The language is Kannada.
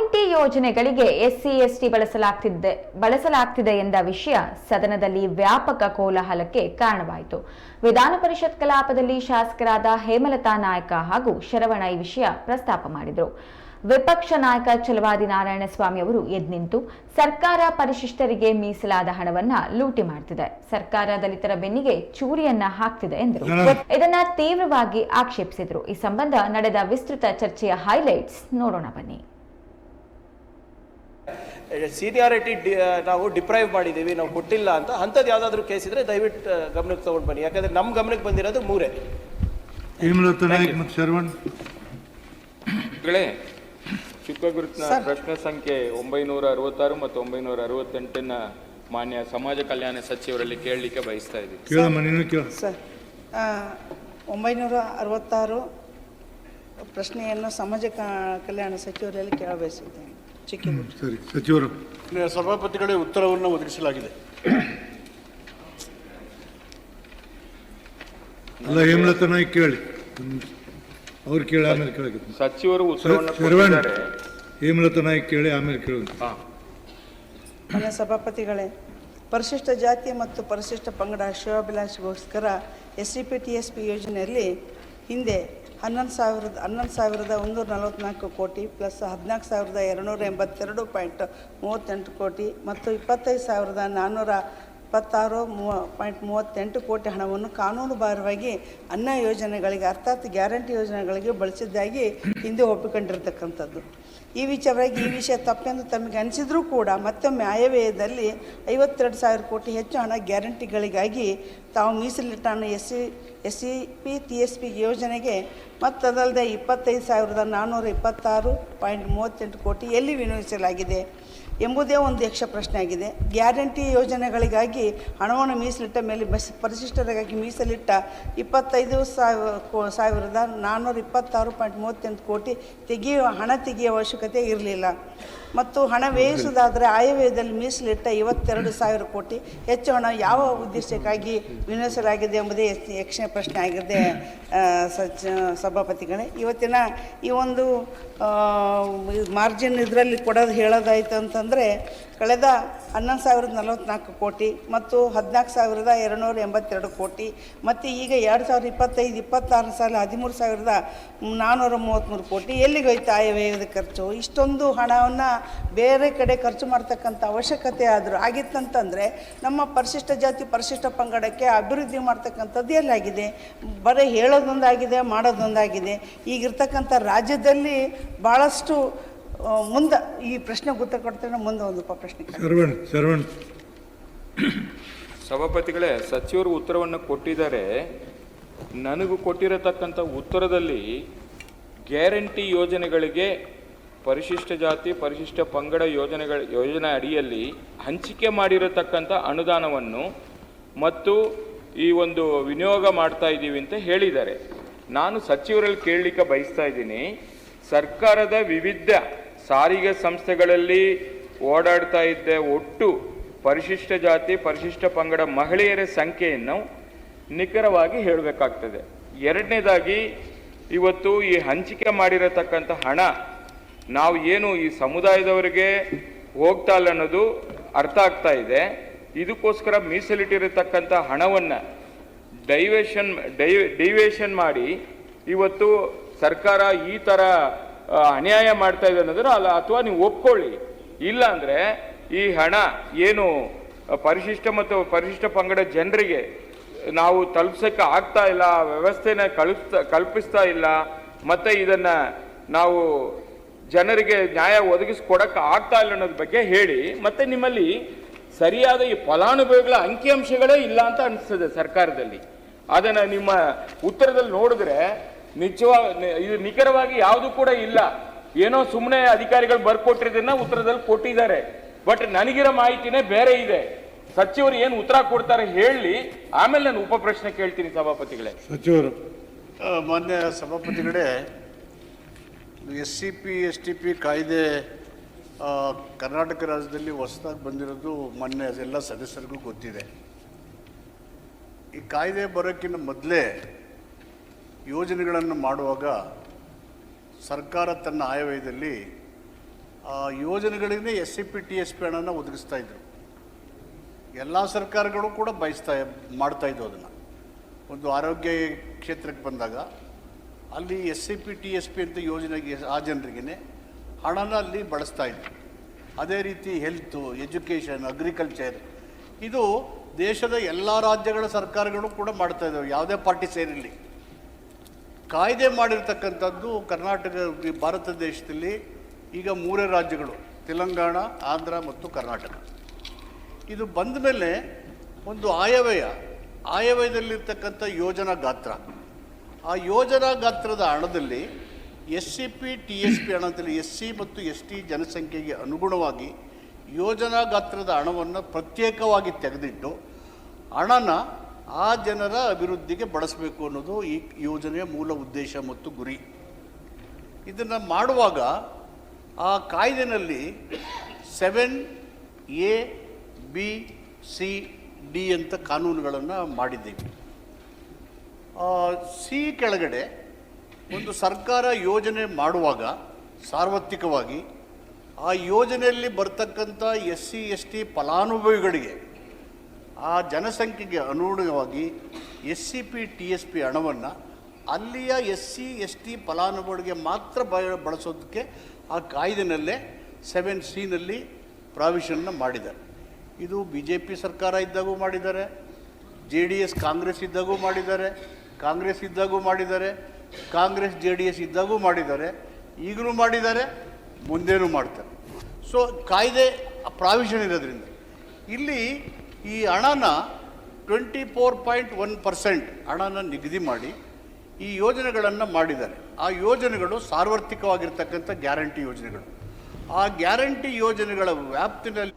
ಗ್ಯಾರಂಟಿ ಯೋಜನೆಗಳಿಗೆ ಎಸ್ಸಿ ಎಸ್ಟಿ ಬಳಸಲಾಗ್ತಿದೆ ಬಳಸಲಾಗ್ತಿದೆ ಎಂದ ವಿಷಯ ಸದನದಲ್ಲಿ ವ್ಯಾಪಕ ಕೋಲಾಹಲಕ್ಕೆ ಕಾರಣವಾಯಿತು. ವಿಧಾನ ಪರಿಷತ್ ಕಲಾಪದಲ್ಲಿ ಶಾಸಕರಾದ ಹೇಮಲತಾ ನಾಯಕ ಹಾಗೂ ಶರವಣ ಈ ವಿಷಯ ಪ್ರಸ್ತಾಪ ಮಾಡಿದರು. ವಿಪಕ್ಷ ನಾಯಕ ಛಲವಾದಿ ನಾರಾಯಣಸ್ವಾಮಿ ಅವರು ಎದ್ನಿಂತು. ಸರ್ಕಾರ ಪರಿಶಿಷ್ಟರಿಗೆ ಮೀಸಲಾದ ಹಣವನ್ನ ಲೂಟಿ ಮಾಡ್ತಿದೆ. ಸರ್ಕಾರ ದಲಿತರ ಬೆನ್ನಿಗೆ ಚೂರಿಯನ್ನ ಹಾಕ್ತಿದೆ ಎಂದರು. ಇದನ್ನ ತೀವ್ರವಾಗಿ ಆಕ್ಷೇಪಿಸಿದರು. ಈ ಸಂಬಂಧ ನಡೆದ ವಿಸ್ತೃತ ಚರ್ಚೆಯ ಹೈಲೈಟ್ಸ್ ನೋಡೋಣ ಬನ್ನಿ. ಸೀನಿಯಾರಿಟಿ ಡಿ ನಾವು ಡಿಪ್ರೈವ್ ಮಾಡಿದ್ದೀವಿ ನಾವು ಕೊಟ್ಟಿಲ್ಲ ಅಂತ ಅಂಥದ್ದು ಯಾವುದಾದ್ರೂ ಕೇಸ್ ಇದ್ರೆ ದಯವಿಟ್ಟು ಗಮನಕ್ಕೆ ತೊಗೊಂಡು ಬನ್ನಿ. ಯಾಕಂದ್ರೆ ನಮ್ಮ ಗಮನಕ್ಕೆ ಬಂದಿರೋದು ಮೂರೇ. ಹೇಮಲತಾ ನಾಯ್ಕ್ ಮತ್ತು ಶರವಣ್. ಗಳೇ ಚಿಕ್ಕಗುರುತಿನ ಪ್ರಶ್ನೆ ಸಂಖ್ಯೆ ಒಂಬೈನೂರ ಅರವತ್ತಾರು ಮತ್ತು ಒಂಬೈನೂರ ಅರವತ್ತೆಂಟನ್ನ ಮಾನ್ಯ ಸಮಾಜ ಕಲ್ಯಾಣ ಸಚಿವರಲ್ಲಿ ಕೇಳಲಿಕ್ಕೆ ಬಯಸ್ತಾ ಇದ್ದೀವಿ ಸರ್ ಒಂಬೈನೂರ ಅರವತ್ತಾರು ಪ್ರಶ್ನೆಯನ್ನು ಸಮಾಜ ಕಲ್ಯಾಣ ಸಚಿವರಲ್ಲಿ ಕೇಳಬಯಸುತ್ತೇನೆ ಸರಿ. ಸಚಿವರು. ಸಭಾಪತಿಗಳೇ ಉತ್ತರವನ್ನು ಒದಗಿಸಲಾಗಿದೆ. ಅಲ್ಲ ಹೇಮಲತ ನಾಯ್ಕ ಕೇಳಿ. ಅವ್ರು ಕೇಳಿ ಆಮೇಲೆ ಕೇಳಕ್ಕೆ ಸಚಿವರು ಉತ್ತರವನ್ನು ಶರವಣ್ ಕೊಟ್ಟಿದ್ದಾರೆ. ಹೇಮಲತಾ ನಾಯ್ಕ್ ಕೇಳಿ ಆಮೇಲೆ ಕೇಳೋದು ಹಾ. ಮಾನ್ಯ ಸಭಾಪತಿಗಳೇ ಪರಿಶಿಷ್ಟ ಜಾತಿ ಮತ್ತು ಪರಿಶಿಷ್ಟ ಪಂಗಡ ಶಿವಾಭಿಲಾಷಿಗೋಸ್ಕರ S C P T S P ಯೋಜನೆಯಲ್ಲಿ ಹಿಂದೆ ಹನ್ನೊಂದು ಸಾವಿರದ ಹನ್ನೊಂದು ಸಾವಿರದ ಒಂದೂರ ನಲವತ್ತ್ನಾಲ್ಕು ಕೋಟಿ ಪ್ಲಸ್ ಹದಿನಾಲ್ಕು ಸಾವಿರದ ಎರಡುನೂರ ಎಂಬತ್ತೆರಡು ಪಾಯಿಂಟ್ ಮೂವತ್ತೆಂಟು ಕೋಟಿ ಮತ್ತು ಇಪ್ಪತ್ತೈದು ಸಾವಿರದ ನಾನ್ನೂರ ಇಪ್ಪತ್ತಾರು ಮೂವ ಪಾಯಿಂಟ್ ಮೂವತ್ತೆಂಟು ಕೋಟಿ ಹಣವನ್ನು ಕಾನೂನುಬಾರವಾಗಿ ಅನ್ನ ಯೋಜನೆಗಳಿಗೆ ಅರ್ಥಾತ್ ಗ್ಯಾರಂಟಿ ಯೋಜನೆಗಳಿಗೆ ಬಳಸಿದ್ದಾಗಿ ಹಿಂದೆ ಒಪ್ಪಿಕೊಂಡಿರ್ತಕ್ಕಂಥದ್ದು. ಈ ವಿಚಾರವಾಗಿ ಈ ವಿಷಯ ತಪ್ಪೆಂದು ತಮಗೆ ಅನಿಸಿದರೂ ಕೂಡ ಮತ್ತೊಮ್ಮೆ ಆಯವ್ಯಯದಲ್ಲಿ ಐವತ್ತೆರಡು ಸಾವಿರ ಕೋಟಿ ಹೆಚ್ಚು ಹಣ ಗ್ಯಾರಂಟಿಗಳಿಗಾಗಿ ತಾವು ಮೀಸಲಿಟ್ಟ S C S C P, T S P ಯೋಜನೆಗೆ ಮತ್ತದಲ್ಲದೆ ಇಪ್ಪತ್ತೈದು ಸಾವಿರದ ನಾನ್ನೂರ ಇಪ್ಪತ್ತಾರು ಪಾಯಿಂಟ್ ಮೂವತ್ತೆಂಟು ಕೋಟಿ ಎಲ್ಲಿ ವಿನಿಯೋಗಿಸಲಾಗಿದೆ ಎಂಬುದೇ ಒಂದು ಯಕ್ಷ ಪ್ರಶ್ನೆ ಆಗಿದೆ ಗ್ಯಾರಂಟಿ ಯೋಜನೆಗಳಿಗಾಗಿ ಹಣವನ್ನು ಮೀಸಲಿಟ್ಟ ಮೇಲೆ ಬಸ್ ಪರಿಶಿಷ್ಟರಿಗಾಗಿ ಮೀಸಲಿಟ್ಟ ಇಪ್ಪತ್ತೈದು ಸಾವಿರದ ನಾನ್ನೂರ ಇಪ್ಪತ್ತಾರು ಪಾಯಿಂಟ್ ಮೂವತ್ತೆಂಟು ಕೋಟಿ ತೆಗೆಯುವ ಹಣ ತೆಗೆಯುವ ಅವಶ್ಯಕತೆ ಇರಲಿಲ್ಲ. ಮತ್ತು ಹಣ ವ್ಯಯಿಸುವುದಾದರೆ ಆಯವ್ಯಯದಲ್ಲಿ ಮೀಸಲಿಟ್ಟ ಐವತ್ತೆರಡು ಸಾವಿರ ಕೋಟಿ ಹೆಚ್ಚು ಹಣ ಯಾವ ಉದ್ದೇಶಕ್ಕಾಗಿ ವಿನಿಯೋಗಿಸಲಾಗಿದೆ ಎಂಬುದೇ ಯಕ್ಷ ಪ್ರಶ್ನೆ ಆಗಿದೆ ಸಚ್, ಸಭಾಪತಿಗಳೇ. ಇವತ್ತಿನ ಈ ಒಂದು ಮಾರ್ಜಿನ್ ಇದರಲ್ಲಿ ಕೊಡೋದು ಹೇಳೋದಾಯ್ತು ಅಂತಂದರೆ, ಕಳೆದ ಹನ್ನೊಂದು ಸಾವಿರದ ನಲವತ್ತ್ನಾಲ್ಕು ಕೋಟಿ ಮತ್ತು ಹದಿನಾಲ್ಕು ಸಾವಿರದ ಎರಡುನೂರ ಎಂಬತ್ತೆರಡು ಕೋಟಿ ಮತ್ತು ಈಗ ಎರಡು ಸಾವಿರದ ಇಪ್ಪತ್ತೈದು, ಇಪ್ಪತ್ತಾರು ಸಾಲ ಹದಿಮೂರು ಸಾವಿರದ ನಾನ್ನೂರ ಮೂವತ್ತ್ಮೂರು ಕೋಟಿ ಎಲ್ಲಿಗೆ ಹೋಯ್ತು ಆಯವ್ಯಯದ ಖರ್ಚು? ಇಷ್ಟೊಂದು ಹಣವನ್ನು ಬೇರೆ ಕಡೆ ಖರ್ಚು ಮಾಡ್ತಕ್ಕಂಥ ಅವಶ್ಯಕತೆ ಆದರೂ ಆಗಿತ್ತಂತಂದರೆ, ನಮ್ಮ ಪರಿಶಿಷ್ಟ ಜಾತಿ, ಪರಿಶಿಷ್ಟ ಪಂಗಡಕ್ಕೆ ಅಭಿವೃದ್ಧಿ ಮಾಡ್ತಕ್ಕಂಥದ್ದು ಎಲ್ಲಾಗಿದೆ. ಬರೀ ಹೇಳೋದೊಂದಾಗಿದೆ ಮಾಡೋದೊಂದಾಗಿದೆ. ಈಗಿರ್ತಕ್ಕಂಥ ರಾಜ್ಯದಲ್ಲಿ ಭಾಳಷ್ಟು ಮುಂದೆ ಈ ಪ್ರಶ್ನೆ ಉತ್ತರ ಕೊಡ್ತೇನೆ ಮುಂದೆ ಒಂದು ಪ್ರಶ್ನೆ ಸಭಾಪತಿಗಳೇ ಸಚಿವರು ಉತ್ತರವನ್ನು ಕೊಟ್ಟಿದ್ದಾರೆ. ನನಗೂ ಕೊಟ್ಟಿರತಕ್ಕಂಥ ಉತ್ತರದಲ್ಲಿ ಗ್ಯಾರಂಟಿ ಯೋಜನೆಗಳಿಗೆ ಪರಿಶಿಷ್ಟ ಜಾತಿ ಪರಿಶಿಷ್ಟ ಪಂಗಡ ಯೋಜನೆಗಳ ಯೋಜನೆ ಅಡಿಯಲ್ಲಿ ಹಂಚಿಕೆ ಮಾಡಿರತಕ್ಕಂಥ ಅನುದಾನವನ್ನು ಮತ್ತು ಈ ಒಂದು ವಿನಿಯೋಗ ಮಾಡ್ತಾ ಇದ್ದೀವಿ ಅಂತ ಹೇಳಿದ್ದಾರೆ. ನಾನು ಸಚಿವರಲ್ಲಿ ಕೇಳಲಿಕ್ಕೆ ಬಯಸ್ತಾ ಇದ್ದೀನಿ, ಸರ್ಕಾರದ ವಿವಿಧ ಸಾರಿಗೆ ಸಂಸ್ಥೆಗಳಲ್ಲಿ ಓಡಾಡ್ತಾ ಇದ್ದ ಒಟ್ಟು ಪರಿಶಿಷ್ಟ ಜಾತಿ, ಪರಿಶಿಷ್ಟ ಪಂಗಡ ಮಹಿಳೆಯರ ಸಂಖ್ಯೆಯನ್ನು ನಿಖರವಾಗಿ ಹೇಳಬೇಕಾಗ್ತದೆ. ಎರಡನೇದಾಗಿ, ಇವತ್ತು ಈ ಹಂಚಿಕೆ ಮಾಡಿರತಕ್ಕಂಥ ಹಣ ನಾವು ಏನು ಈ ಸಮುದಾಯದವರಿಗೆ ಹೋಗ್ತಾ ಇಲ್ಲ ಅನ್ನೋದು ಅರ್ಥ ಆಗ್ತಾ ಇದೆ. ಇದಕ್ಕೋಸ್ಕರ ಮೀಸಲಿಟ್ಟಿರತಕ್ಕಂಥ ಹಣವನ್ನು ಡೈವೇಷನ್, ಡೈ, ಡೈವೇಷನ್ ಮಾಡಿ ಇವತ್ತು ಸರ್ಕಾರ ಈ ಥರ ಅನ್ಯಾಯ ಮಾಡ್ತಾ ಇದೆ ಅನ್ನೋದನ್ನು ಅಲ್ಲ, ಅಥವಾ ನೀವು ಒಪ್ಕೊಳ್ಳಿ. ಇಲ್ಲ ಅಂದರೆ ಈ ಹಣ ಏನು ಪರಿಶಿಷ್ಟ ಮತ್ತು ಪರಿಶಿಷ್ಟ ಪಂಗಡ ಜನರಿಗೆ ನಾವು ತಲುಪ್ಸೋಕ್ಕೆ ಆಗ್ತಾ ಇಲ್ಲ ವ್ಯವಸ್ಥೆನ ಕಲ್ಪಿಸ್ತಾ ಕಲ್ಪಿಸ್ತಾ ಇಲ್ಲ, ಮತ್ತು ಇದನ್ನು ನಾವು ಜನರಿಗೆ ನ್ಯಾಯ ಒದಗಿಸ್ಕೊಡಕ್ಕೆ ಆಗ್ತಾ ಇಲ್ಲ ಅನ್ನೋದ್ರ ಬಗ್ಗೆ ಹೇಳಿ, ಮತ್ತು ನಿಮ್ಮಲ್ಲಿ ಸರಿಯಾದ ಈ ಫಲಾನುಭವಿಗಳ ಅಂಕಿಅಂಶಗಳೇ ಇಲ್ಲ ಅಂತ ಅನಿಸ್ತದೆ ಸರ್ಕಾರದಲ್ಲಿ. ಅದನ್ನು ನಿಮ್ಮ ಉತ್ತರದಲ್ಲಿ ನೋಡಿದ್ರೆ ನಿಜವಾಗ ಇದು ನಿಖರವಾಗಿ ಯಾವುದು ಕೂಡ ಇಲ್ಲ. ಏನೋ ಸುಮ್ಮನೆ ಅಧಿಕಾರಿಗಳು ಬರ್ಕೊಟ್ಟಿರೋದನ್ನ ಉತ್ತರದಲ್ಲಿ ಕೊಟ್ಟಿದ್ದಾರೆ. ಬಟ್ ನನಗಿರೋ ಮಾಹಿತಿನೇ ಬೇರೆ ಇದೆ. ಸಚಿವರು ಏನು ಉತ್ತರ ಕೊಡ್ತಾರೆ ಹೇಳಿ ಆಮೇಲೆ ನಾನು ಉಪ ಪ್ರಶ್ನೆ ಕೇಳ್ತೀನಿ ಸಭಾಪತಿಗಳೇ. ಸಚಿವರು. ಮಾನ್ಯ ಸಭಾಪತಿಗಳೇ S C P S T P ಕಾಯ್ದೆ ಕರ್ನಾಟಕ ರಾಜ್ಯದಲ್ಲಿ ಹೊಸದಾಗಿ ಬಂದಿರೋದು ಮೊನ್ನೆ ಎಲ್ಲ ಸದಸ್ಯರಿಗೂ ಗೊತ್ತಿದೆ. ಈ ಕಾಯ್ದೆ ಬರೋಕ್ಕಿಂತ ಮೊದಲೇ ಯೋಜನೆಗಳನ್ನು ಮಾಡುವಾಗ ಸರ್ಕಾರ ತನ್ನ ಆಯವ್ಯಯದಲ್ಲಿ, ಆ ಯೋಜನೆಗಳಿಗೆ S C P T S P ಹಣನ ಒದಗಿಸ್ತಾ ಇದ್ರು. ಎಲ್ಲ ಸರ್ಕಾರಗಳು ಕೂಡ ಬಯಸ್ತಾ, ಮಾಡ್ತಾ ಇದ್ವು ಅದನ್ನು. ಒಂದು ಆರೋಗ್ಯ ಕ್ಷೇತ್ರಕ್ಕೆ ಬಂದಾಗ ಅಲ್ಲಿ S C P T S P ಅಂತ ಯೋಜನೆಗೆ ಆ ಜನರಿಗೆ ಹಣನ ಅಲ್ಲಿ ಬಳಸ್ತಾ ಇದ್ರು ಅದೇ ರೀತಿ ಹೆಲ್ತು ಎಜುಕೇಷನ್ ಅಗ್ರಿಕಲ್ಚರ್ ಇದು ದೇಶದ ಎಲ್ಲ ರಾಜ್ಯಗಳ ಸರ್ಕಾರಗಳು ಕೂಡ ಮಾಡ್ತಾ ಇದ್ದಾವೆ. ಯಾವುದೇ ಪಾರ್ಟಿ ಸೇರಿರಲಿ. ಕಾಯ್ದೆ ಮಾಡಿರ್ತಕ್ಕಂಥದ್ದು ಕರ್ನಾಟಕ, ಭಾರತ ದೇಶದಲ್ಲಿ ಈಗ ಮೂರೇ ರಾಜ್ಯಗಳು, ತೆಲಂಗಾಣ, ಆಂಧ್ರ ಮತ್ತು ಕರ್ನಾಟಕ. ಇದು ಬಂದ ಮೇಲೆ ಒಂದು ಆಯವ್ಯಯ, ಆಯವ್ಯಯದಲ್ಲಿರ್ತಕ್ಕಂಥ ಯೋಜನಾ ಗಾತ್ರ. ಆ ಯೋಜನಾ ಗಾತ್ರದ ಹಣದಲ್ಲಿ S C P, T S P ಹಣದಲ್ಲಿ ಎಸ್ ಸಿ ಮತ್ತು ಎಸ್ ಟಿ ಜನಸಂಖ್ಯೆಗೆ ಅನುಗುಣವಾಗಿ ಯೋಜನಾ ಗಾತ್ರದ ಹಣವನ್ನು ಪ್ರತ್ಯೇಕವಾಗಿ ತೆಗೆದಿಟ್ಟು ಹಣನ ಆ ಜನರ ಅಭಿವೃದ್ಧಿಗೆ ಬಳಸಬೇಕು ಅನ್ನೋದು ಈ ಯೋಜನೆಯ ಮೂಲ ಉದ್ದೇಶ ಮತ್ತು ಗುರಿ. ಇದನ್ನು ಮಾಡುವಾಗ ಆ ಕಾಯ್ದೆನಲ್ಲಿ seven A, B, C, D ಅಂತ ಕಾನೂನುಗಳನ್ನು ಮಾಡಿದ್ದೀವಿ. ಸಿ ಕೆಳಗಡೆ ಒಂದು ಸರ್ಕಾರ ಯೋಜನೆ ಮಾಡುವಾಗ ಸಾರ್ವತ್ರಿಕವಾಗಿ ಆ ಯೋಜನೆಯಲ್ಲಿ ಬರ್ತಕ್ಕಂಥ ಎಸ್ ಸಿ ಎಸ್ ಟಿ ಫಲಾನುಭವಿಗಳಿಗೆ ಆ ಜನಸಂಖ್ಯೆಗೆ ಅನುಗುಣವಾಗಿ S C P T S P ಹಣವನ್ನು ಅಲ್ಲಿಯ ಎಸ್ ಸಿ ಎಸ್ ಟಿ ಫಲಾನುಭವಿಗಳಿಗೆ ಮಾತ್ರ ಬ, ಬಳಸೋದಕ್ಕೆ ಆ ಕಾಯ್ದೆನಲ್ಲೇ ಸೆವೆನ್ ಸಿನಲ್ಲಿ ಪ್ರಾವಿಷನ್ನ ಮಾಡಿದ್ದಾರೆ. ಇದು ಬಿ ಜೆ ಪಿ ಸರ್ಕಾರ ಇದ್ದಾಗೂ ಮಾಡಿದ್ದಾರೆ, ಜೆ ಡಿ ಎಸ್ ಕಾಂಗ್ರೆಸ್ ಇದ್ದಾಗೂ ಮಾಡಿದ್ದಾರೆ ಕಾಂಗ್ರೆಸ್ ಇದ್ದಾಗೂ ಮಾಡಿದ್ದಾರೆ, ಕಾಂಗ್ರೆಸ್ ಜೆ ಡಿ ಎಸ್ ಇದ್ದಾಗೂ ಮಾಡಿದ್ದಾರೆ, ಈಗಲೂ ಮಾಡಿದ್ದಾರೆ, ಮುಂದೇನೂ ಮಾಡ್ತಾರೆ. ಸೊ ಕಾಯ್ದೆ ಪ್ರಾವಿಷನ್ ಇರೋದ್ರಿಂದ ಇಲ್ಲಿ ಈ ಹಣನ twenty four point one percent ಹಣನ ನಿಗದಿ ಮಾಡಿ ಈ ಯೋಜನೆಗಳನ್ನು ಮಾಡಿದ್ದಾರೆ. ಆ ಯೋಜನೆಗಳು ಸಾರ್ವತ್ರಿಕವಾಗಿರ್ತಕ್ಕಂಥ ಗ್ಯಾರಂಟಿ ಯೋಜನೆಗಳು. ಆ ಗ್ಯಾರಂಟಿ ಯೋಜನೆಗಳ ವ್ಯಾಪ್ತಿನಲ್ಲಿ